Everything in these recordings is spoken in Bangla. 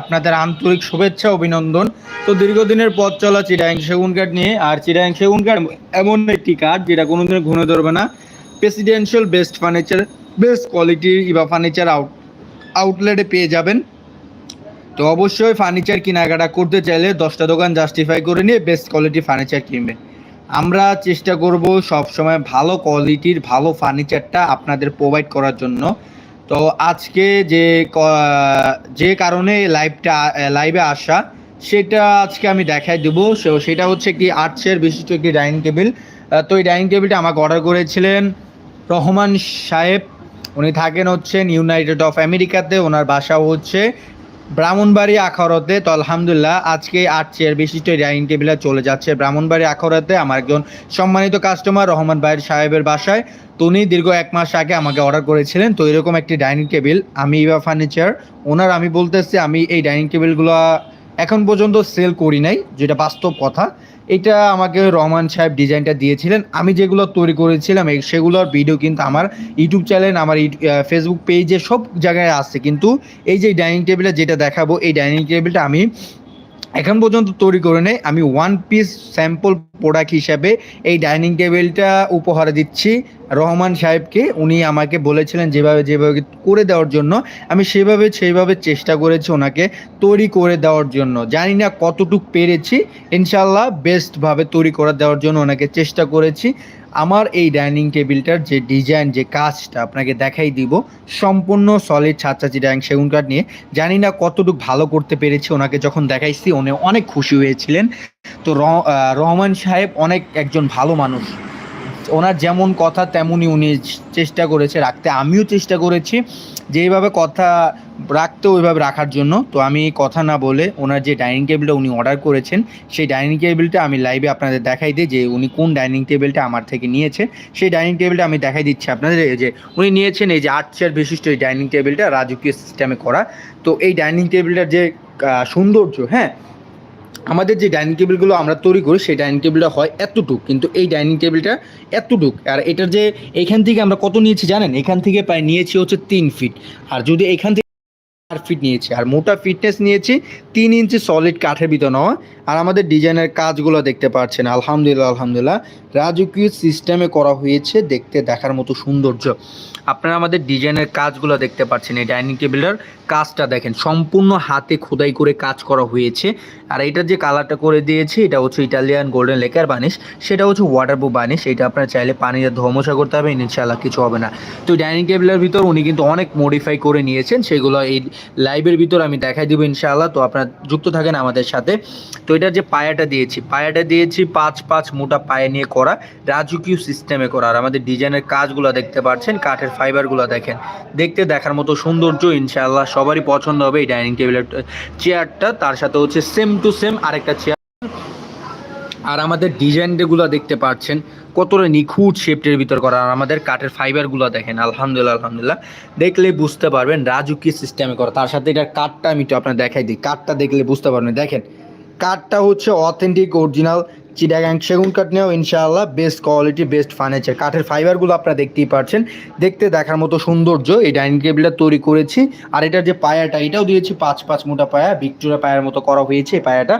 আপনাদের আন্তরিক শুভেচ্ছা, অভিনন্দন। তো দীর্ঘদিনের পথ চলা চিরাং সেগুন কাঠ নিয়ে, আর চিরাং সেগুন কাঠ এমন একটি কাঠ যেটা কোনোদিন ঘুরে ধরবে না। প্রেসিডেন্সিয়াল বেস্ট ফার্নিচার বেস্ট কোয়ালিটির ইবা ফার্নিচার আউট আউটলেটে পেয়ে যাবেন। তো অবশ্যই ফার্নিচার কেনাকাটা করতে চাইলে দশটা দোকান জাস্টিফাই করে নিয়ে বেস্ট কোয়ালিটি ফার্নিচার কিনবে। আমরা চেষ্টা করব সবসময় ভালো কোয়ালিটির ভালো ফার্নিচারটা আপনাদের প্রোভাইড করার জন্য। তো আজকে যে যে কারণে লাইভটা লাইভে আসা, সেটা আজকে আমি দেখাই দেবো। সেটা হচ্ছে একটি আর্টসের বিশিষ্ট একটি ডাইনিং টেবিল তো এই ডাইনিং টেবিলটা আমাকে অর্ডার করেছিলেন রহমান সাহেব। উনি থাকেন হচ্ছেন ইউনাইটেড অফ আমেরিকাতে ওনার বাসা হচ্ছে ব্রাহ্মণবাড়ি আখরতে তো আলহামদুলিল্লাহ আজকে আট চেয়ার বিশিষ্ট ডাইনিং টেবিলে চলে যাচ্ছে। ব্রাহ্মণবাড়ি আখরতে আমার একজন সম্মানিত কাস্টমার রহমান ভাইয়ের সাহেবের বাসায়। তো উনি দীর্ঘ এক মাস আগে আমাকে অর্ডার করেছিলেন। তো এরকম একটি ডাইনিং টেবিল, আমি ইভা ফার্নিচার ওনার আমি বলতেছি আমি এই ডাইনিং টেবিলগুলো এখন পর্যন্ত সেল করি নাই, যেটা বাস্তব কথা। এটা আমাকে রহমান সাহেব ডিজাইনটা দিয়েছিলেন। আমি যেগুলো তৈরি করেছিলাম সেগুলোর ভিডিও কিন্তু আমার ইউটিউব চ্যানেল আমার ফেসবুক পেজে সব জায়গায় আছে। কিন্তু এই যে ডাইনিং টেবিলে যেটা দেখাবো, এই ডাইনিং টেবিলটা আমি এখন পর্যন্ত তৈরি করে নেই। আমি ওয়ান পিস স্যাম্পল প্রোডাক্ট হিসাবে এই ডাইনিং টেবিলটা উপহার দিচ্ছি। রহমান সাহেবকে উনি আমাকে বলেছিলেন যেভাবে যেভাবে করে দেওয়ার জন্য। আমি সেভাবে, সেইভাবে চেষ্টা করেছি ওনাকে তৈরি করে দেওয়ার জন্য। জানি না কতটুক পেরেছি। ইনশাল্লাহ বেস্টভাবে তৈরি করে দেওয়ার জন্য ওনাকে চেষ্টা করেছি। আমার এই ডাইনিং টেবিলটার যে ডিজাইন, যে কাজটা আপনাকে দেখাই দিব, সম্পূর্ণ সলিড ছাত্রাচি ডাইনিং, সেগুন কাঠ নিয়ে। জানি না কতটুকু ভালো করতে পেরেছি ওনাকে যখন দেখাইছি, উনি অনেক খুশি হয়েছিলেন। তো রহমান সাহেব অনেক একজন ভালো মানুষ। ওনার যেমন কথা তেমনই উনি চেষ্টা করেছে রাখতে, আমিও চেষ্টা করেছি যেভাবে কথা রাখতে ওইভাবে রাখার জন্য। তো আমি কথা না বলে ওনার যে ডাইনিং টেবিলটা উনি অর্ডার করেছেন, সেই ডাইনিং টেবিলটা আমি লাইভে আপনাদের দেখাই দিই যে উনি কোন ডাইনিং টেবিলটা আমার থেকে নিয়েছে। সেই ডাইনিং টেবিলটা আমি দেখাই দিচ্ছি আপনাদের, এই যে উনি নিয়েছেন এই যে আট চেয়ার বিশিষ্ট এই ডাইনিং টেবিলটা, রাজকীয় সিস্টেমে করা। তো এই ডাইনিং টেবিলটার যে সৌন্দর্য হ্যাঁ আমাদের যে ডাইনিং টেবিলগুলো আমরা তৈরি করি, সেই ডাইনিং টেবিলটা হয় এতটুক। কিন্তু এই ডাইনিং টেবিলটা এতটুক। আর এটার যে এখান থেকে আমরা কত নিয়েছি জানেন? এখান থেকে প্রায় নিয়েছি হচ্ছে তিন ফিট। আর যদি এখান থেকে চার ফিট নিয়েছি, আর মোটা ফিটনেস নিয়েছি তিন ইঞ্চি সলিড কাঠের ভিতর নেওয়া। আর আমাদের ডিজাইনের কাজগুলো দেখতে পাচ্ছেন, আলহামদুলিল্লাহ আলহামদুলিল্লাহ। রাজকীয় সিস্টেমে করা হয়েছে দেখতে, দেখার মতো সৌন্দর্য। আপনারা আমাদের ডিজাইনের কাজগুলো দেখতে পাচ্ছেন, এই ডাইনিং টেবিলটার কাজটা দেখেন। সম্পূর্ণ হাতে খোদাই করে কাজ করা হয়েছে। আর এটার যে কালারটা করে দিয়েছি, এটা হচ্ছে ইটালিয়ান গোল্ডেন লেকার বানিশ, সেটা হচ্ছে ওয়াটারপ্রুফ বানিশ, এটা আপনার চাইলে পানিতে ধমসা করতে হবে, ইনশাআল্লাহ কিছু হবে না। তো ডাইনিং টেবিলের ভিতর উনি কিন্তু অনেক মডিফাই করে নিয়েছেন, সেগুলো এই লাইভের ভিতর আমি দেখাই দেবো ইনশাআল্লাহ, তো আপনার যুক্ত থাকেন আমাদের সাথে। তো এটার যে পায়াটা দিয়েছি পায়াটা দিয়েছি পাঁচ পাঁচ মোটা পায়ে নিয়ে করা, রাজকীয় সিস্টেমে করা। আর আমাদের ডিজাইনের কাজগুলো দেখতে পাচ্ছেন, কাঠের ফাইবারগুলো দেখেন। দেখতে দেখার মতো সৌন্দর্য ইনশাআল্লাহ সবারই পছন্দ হবে এই ডাইনিং টেবিলের চেয়ারটা তার সাথে হচ্ছে সেম টু সেম আরেকটা চেয়ার আর আমাদের ডিজাইনগুলো দেখতে পাচ্ছেন, কতটা নিখুঁত শেপটের ভিতর করা। আর আমাদের কাঠের ফাইবারগুলো দেখেন, আলহামদুলিল্লাহ আলহামদুলিল্লাহ। দেখলে বুঝতে পারবেন রাজুকি সিস্টেমে করা। তার সাথে এটার কাঠটা আমি একটু আপনার দেখাই দিই। কাঠটা দেখলে বুঝতে পারবেন। দেখেন, কাঠটা হচ্ছে অথেন্টিক অরিজিনাল চিটাগাং সেগুন কাঠ নিয়েও ইনশাআল্লাহ বেস্ট কোয়ালিটি বেস্ট ফার্নিচার কাঠের ফাইবারগুলো আপনারা দেখতেই পাচ্ছেন দেখতে দেখার মতো সৌন্দর্য এই ডাইনিং টেবিলটা তৈরি করেছি। আর এটার যে পায়াটা, এটাও দিয়েছি পাঁচ পাঁচ মোটা পায়া। ভিক্টোরিয়া পায়ার মতো করা হয়েছে এই পায়াটা।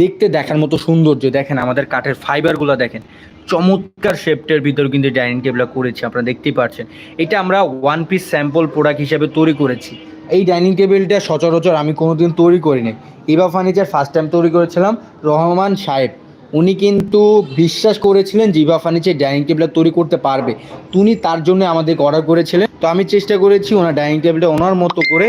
দেখতে দেখার মতো সৌন্দর্য। দেখেন আমাদের কাঠের ফাইবারগুলো দেখেন। চমৎকার শেপটের ভিতর কিন্তু ডাইনিং টেবিলটা করেছি, আপনারা দেখতেই পাচ্ছেন এটা আমরা ওয়ান পিস স্যাম্পল প্রোডাক্ট হিসেবে তৈরি করেছি। এই ডাইনিং টেবিলটা সচরাচর আমি কোনোদিন তৈরি করিনি। ইবা ফার্নিচার ফার্স্ট টাইম তৈরি করেছিলাম রহমান সাহেব। উনি কিন্তু বিশ্বাস করেছিলেন জিভা ফার্নিচার ডাইনিং টেবিলটা তৈরি করতে পারবে। তুমি তার জন্য আমাদেরকে অর্ডার করেছিলেন। তো আমি চেষ্টা করেছি ওনার ডাইনিং টেবিলটা ওনার মতো করে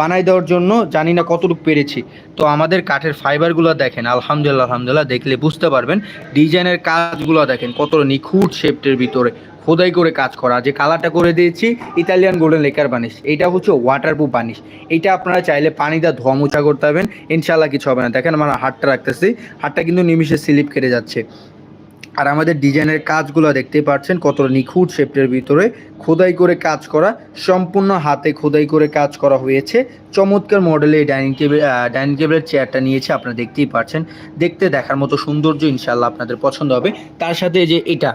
বানাই দেওয়ার জন্য। জানি না কতটুকু পেরেছি। তো আমাদের কাঠের ফাইবারগুলো দেখেন, আলহামদুলিল্লাহ আলহামদুলিল্লাহ, দেখলে বুঝতে পারবেন। ডিজাইনের কাজগুলো দেখেন কতটা নিখুঁত শেপটের ভিতরে। খোদাই করে কাজ করা। যে কালারটা করে দিয়েছি, ইতালিয়ান গোল্ডেন লেকার বানিশ। এটা হচ্ছে ওয়াটারপ্রুফ বানিশ। এটা আপনারা চাইলে পানি পানিটা ধোয়া মোছা করতে পারবেন। ইনশাল্লাহ কিছু হবে না। দেখেন আমার হাতটা রাখতেছি। হাতটা কিন্তু নিমিশে স্লিপ কেটে যাচ্ছে। আর আমাদের ডিজাইনের কাজগুলো দেখতেই পাচ্ছেন কতটা নিখুঁত শেপটের ভিতরে। খোদাই করে কাজ করা। সম্পূর্ণ হাতে খোদাই করে কাজ করা হয়েছে। চমৎকার মডেলে ডাইনিং টেবিল ডাইনিং টেবিলের চেয়ারটা নিয়েছে, আপনারা দেখতেই পাচ্ছেন। দেখতে দেখার মতো সৌন্দর্য ইনশাল্লাহ আপনাদের পছন্দ হবে। তার সাথে যে এটা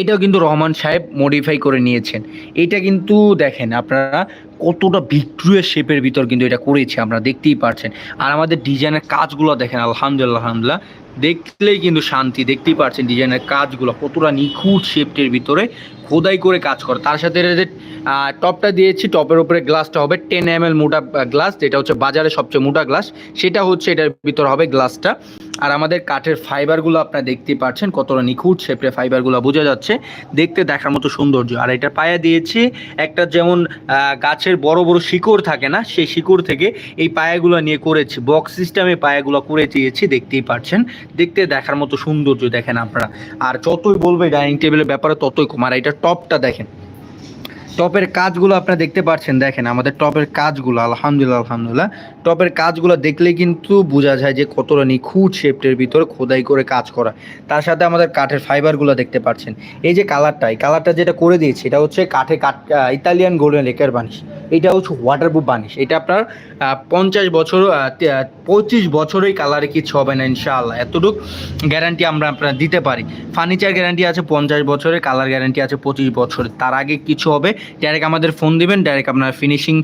এটাও কিন্তু রহমান সাহেব মডিফাই করে নিয়েছেন। এটা কিন্তু দেখেন আপনারা কতটা ভিক্টোরিয়া শেপের ভিতর কিন্তু এটা করেছে, আপনারা দেখতেই পারছেন। আর আমাদের ডিজাইনের কাজগুলো দেখেন, আলহামদুলিল্লাহ আলহামদুলিল্লাহ। দেখলেই কিন্তু শান্তি, দেখতেই পারছেন ডিজাইনের কাজগুলো কতটা নিখুঁত শেপটের ভিতরে খোদাই করে কাজ করে। তার সাথে যে টপটা দিয়েছি টপের উপরে গ্লাসটা হবে টেন এম মোটা গ্লাস যেটা হচ্ছে বাজারে সবচেয়ে মোটা গ্লাস সেটা হচ্ছে এটার ভিতর হবে গ্লাসটা আর আমাদের কাঠের ফাইবারগুলো আপনারা দেখতেই পাচ্ছেন কতটা নিখুঁত, শেপের ফাইবারগুলো বোঝা যাচ্ছে। দেখতে দেখার মতো সৌন্দর্য। আর এটা পায়া দিয়েছি একটা যেমন গাছের বড় বড় শিকড় থাকে না, সেই শিকড় থেকে এই পায়াগুলো নিয়ে করেছি বক্স সিস্টেমে পায়াগুলো করে দিয়েছি, দেখতেই পাচ্ছেন। দেখতে দেখার মতো সৌন্দর্য দেখেন আপনারা। আর যতই বলবে ডাইনিং টেবিলের ব্যাপারে ততই কম। আর এটা টপটা দেখেন। টপের কাজগুলো আপনারা দেখতে পাচ্ছেন দেখেন আমাদের টপের কাজগুলো, আলহামদুলিল্লাহ আলহামদুলিল্লাহ। টপের কাজগুলো দেখলে কিন্তু বোঝা যায় যে কতটা নিখুঁত শেপটের ভিতরে খোদাই করে কাজ করা। তার সাথে আমাদের কাঠের ফাইবারগুলো দেখতে পাচ্ছেন। এই যে কালারটা, এই কালারটা যেটা করে দিয়েছে, এটা হচ্ছে কাঠে কাঠ ইতালিয়ান গোল্ডেন লেকার বানিশ। এটা হচ্ছে ওয়াটারপ্রুফ বানিশ। এটা আপনার পঞ্চাশ বছর পঁচিশ বছরেই কালারে কিছু হবে না, ইনশাআল্লাহ। এতটুক গ্যারান্টি আমরা আপনার দিতে পারি। ফার্নিচার গ্যারান্টি আছে পঞ্চাশ বছরের কালার গ্যারান্টি আছে পঁচিশ বছরের। তার আগে কিছু হবে ডাইরেক্ট আমাদের ফোন দিবেন ডাইরেক্ট আপনার ফিনিশিং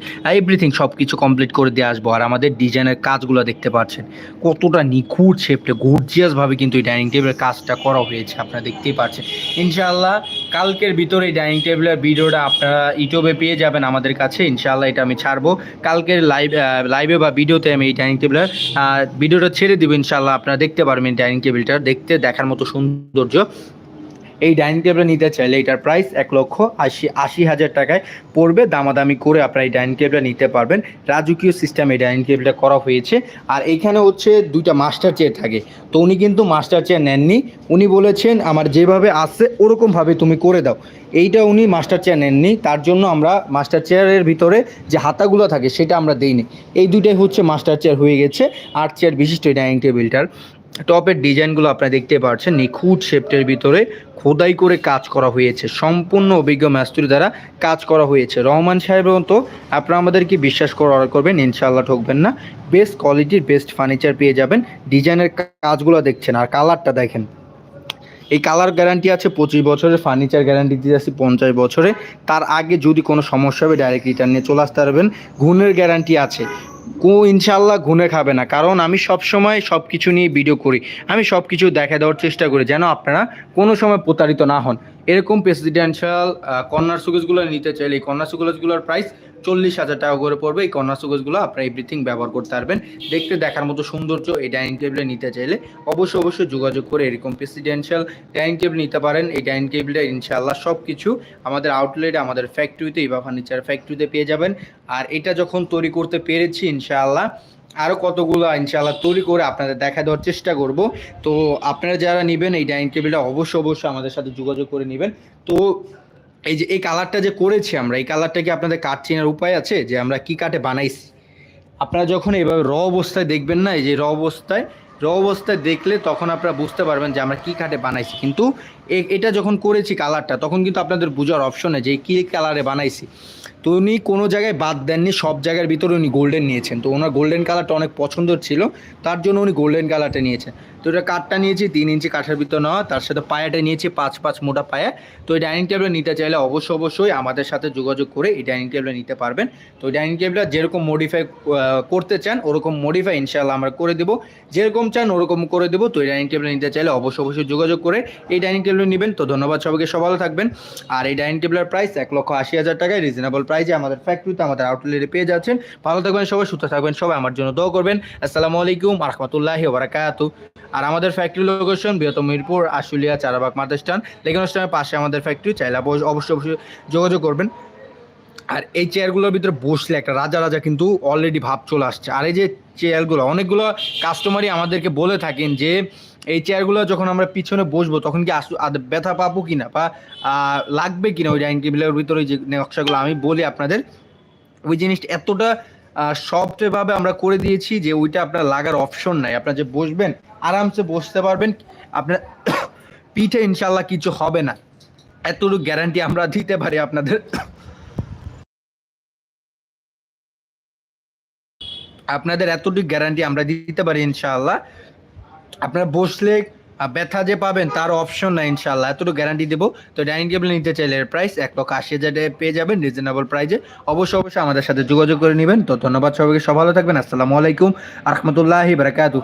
এভরিথিং সব কিছু কমপ্লিট করে দিয়ে আসব। আর আমাদের ডিজাইনের কাজগুলো দেখতে পাচ্ছেন। কতটা নিখুঁত শেপটা গর্জিয়াসভাবে কিন্তু এই ডাইনিং টেবিলের কাজটা করা হয়েছে, আপনারা দেখতেই পাচ্ছেন। ইনশাআল্লাহ কালকের ভিতরে এই ডাইনিং টেবিলের ভিডিওটা আপনারা ইউটিউবে পেয়ে যাবেন আমাদের কাছে। ইনশাআল্লাহ এটা আমি ছাড়বো। কালকের লাইভ লাইভে বা ভিডিওতে আমি এই ডাইনিং টেবিলের ভিডিওটা ছেড়ে দিব, ইনশাআল্লাহ আপনারা দেখতে পারবেন ডাইনিং টেবিলটা দেখতে, দেখার মতো সৌন্দর্য। এই ডাইনিং টেবিল নিতে চাইলে এটার প্রাইস এক লক্ষ আশি আশি হাজার টাকায় পড়বে। দামাদামি করে আপনারা এই ডাইনিং টেবিলটা নিতে পারবেন। রাজকীয় সিস্টেম এই ডাইনিং টেবিলটা করা হয়েছে। আর এইখানে হচ্ছে দুইটা মাস্টার চেয়ার থাকে। তো উনি কিন্তু মাস্টার চেয়ার নেননি। উনি বলেছেন, আমার যেভাবে আসছে ওরকমভাবে তুমি করে দাও। এইটা উনি মাস্টার চেয়ার নেননি। তার জন্য আমরা মাস্টার চেয়ারের ভিতরে যে হাতাগুলো থাকে, সেটা আমরা দিইনি। এই দুইটাই হচ্ছে মাস্টার চেয়ার হয়ে গেছে। আট চেয়ার বিশিষ্ট ডাইনিং টেবিলটার। টপের ডিজাইনগুলো আপনারা দেখতে পাচ্ছেন। নিখুঁত শেপটের ভিতরে খোদাই করে কাজ করা হয়েছে। সম্পূর্ণ অভিজ্ঞ মাস্তুরি দ্বারা কাজ করা হয়েছে। রহমান সাহেবের মতো আপনারা আমাদেরকে বিশ্বাস করে অর্ডার করবেন ইনশাল্লাহ ঠকবেন না। বেস্ট কোয়ালিটির বেস্ট ফার্নিচার পেয়ে যাবেন। ডিজাইনের কাজগুলো দেখছেন। আর কালারটা দেখেন। এই কালার গ্যারান্টি আছে পঁচিশ বছরের, ফার্নিচার গ্যারান্টি দিয়ে আসি পঞ্চাশ বছরে তার আগে যদি কোনো সমস্যা হবে, ডাইরেক্ট রিটার্ন নিয়ে চলে আসতে পারবেন। ঘুণের গ্যারান্টি আছে। কো ইনশাল্লাহ ঘুনে খাবে না। কারণ আমি সব সময় সব কিছু নিয়ে ভিডিও করি। আমি সব কিছু দেখা দেওয়ার চেষ্টা করি যেন আপনারা কোনো সময় প্রতারিত না হন। এরকম প্রেসিডেন্সিয়াল কর্নার সুগেজগুলো নিতে চাইলে এই কর্নার সুগেজগুলোর প্রাইস চল্লিশ হাজার টাকা করে পড়বে। এই কর্নার সুগেজগুলো আপনারা এভরিথিং ব্যবহার করতে পারবেন। দেখতে, দেখার মতো সৌন্দর্য এই ডাইনিং টেবিলে নিতে চাইলে অবশ্যই অবশ্যই যোগাযোগ করে এরকম প্রেসিডেন্সিয়াল ডাইনিং টেবিল নিতে পারেন। এই ডাইনিং টেবিলে ইনশাআল্লাহ সব কিছু আমাদের আউটলেটে আমাদের ফ্যাক্টরিতে ইবা ফার্নিচার ফ্যাক্টরিতে পেয়ে যাবেন। আর এটা যখন তৈরি করতে পেরেছি ইনশাআল্লাহ আরও কতগুলো ইনশাআল্লাহ তৈরি করে আপনাদের দেখা দেওয়ার চেষ্টা করব। তো আপনারা যারা নেবেন এই ডাইনিং টেবিলটা অবশ্যই অবশ্যই আমাদের সাথে যোগাযোগ করে নেবেন। তো এই যে, এই কালারটা যে করেছি আমরা, এই কালারটা কি আপনাদের কাঠ চেনার উপায় আছে? যে আমরা কি কাঠে বানাইছি? আপনারা যখন এইভাবে র অবস্থায় দেখবেন না, এই যে র অবস্থায় র অবস্থায় দেখলে তখন আপনারা বুঝতে পারবেন যে আমরা কি কাঠে বানাইছি। কিন্তু এটা যখন করেছি কালারটা তখন কিন্তু আপনাদের বোঝার অপশনে যে কি কালারে বানাইছি। তো উনি কোনো জায়গায় বাদ দেননি, সব জায়গার ভিতরে উনি গোল্ডেন নিয়েছেন। তো ওনার গোল্ডেন কালারটা অনেক পছন্দের ছিল, তার জন্য উনি গোল্ডেন কালারটা নিয়েছেন। তো এটা কাঠটা নিয়েছি, তিন ইঞ্চি কাঠের ভিতর নেওয়া, তার সাথে পায়াটা নিয়েছি, পাঁচ পাঁচ মোটা পায়া। তো এই ডাইনিং টেবিল নিতে চাইলে অবশ্যই অবশ্যই আমাদের সাথে যোগাযোগ করে এই ডাইনিং টেবিল নিতে পারবেন। তো ডাইনিং টেবিলটা যেরকম মডিফাই করতে চান, ওরকম মডিফাই ইনশাআল্লাহ আমরা করে দেবো। যেরকম চান ওরকম করে দেবো। তো এই ডাইনিং টেবিল নিতে চাইলে অবশ্যই অবশ্যই যোগাযোগ করে এই ডাইনিং টেবিল নেবেন, তো ধন্যবাদ সবাইকে সব ভালো থাকবেন। আর এই ডাইনিং টেবিলের প্রাইস এক লক্ষ আশি হাজার টাকায় রিজনেবল প্রাইসে আমাদের ফ্যাক্টরিতে আমাদের আউটলেটে পেয়ে যাচ্ছেন। ভালো থাকবেন সবাই, সুস্থ থাকবেন সবাই, আমার জন্য দোয়া করবেন। আসসালামু আলাইকুম রহমতুল্লাহি ওবরাকাতু আর আমাদের ফ্যাক্টরি লোকেশন বৃহত্তম মিরপুর, আশুলিয়া, চারাবাগ মাদাস্টান লেগুন স্টানের পাশে আমাদের ফ্যাক্টরি চাইলে অবশ্য- অবশ্যই অবশ্যই যোগাযোগ করবেন। আর এই চেয়ারগুলোর ভিতরে বসলে একটা রাজা রাজা কিন্তু অলরেডি ভাব চলে আসছে। আর এই যে চেয়ারগুলো অনেকগুলো কাস্টমারই আমাদেরকে বলে থাকেন যে এই চেয়ারগুলো যখন আমরা পিছনে বসবো, তখন কি আসু ব্যথা পাবো কি না বা লাগবে কিনা ওই ডাইনিং টেবিলের ভিতরে ওই যে নকশাগুলো? আমি বলি আপনাদের, ওই জিনিসটা এতটা সফটভাবে আমরা করে দিয়েছি যে ওইটা আপনার লাগার অপশন নাই। আপনার যে বসবেন, আরামসে বসতে পারবেন, আপনার পিঠে ইনশাল্লাহ কিছু হবে না। এতটুকু গ্যারান্টি আমরা দিতে পারি আপনাদের। আপনাদের এতটুকু গ্যারান্টি আমরা দিতে পারি ইনশাআল্লাহ। আপনারা বসলে ব্যথা যে পাবেন, তার অপশন নাই ইনশাল্লাহ এতটুকু গ্যারান্টি দেবো। তো ডাইনিং টেবিল নিতে চাইলে এর প্রাইস এক লক্ষ আশি হাজার পেয়ে যাবেন রিজনেবল প্রাইসে অবশ্যই অবশ্যই আমাদের সাথে যোগাযোগ করে নেবেন। তো ধন্যবাদ সবাইকে। সব ভালো থাকবেন। আসসালামু আলাইকুম আহমতুল্লাহি বারাকাতু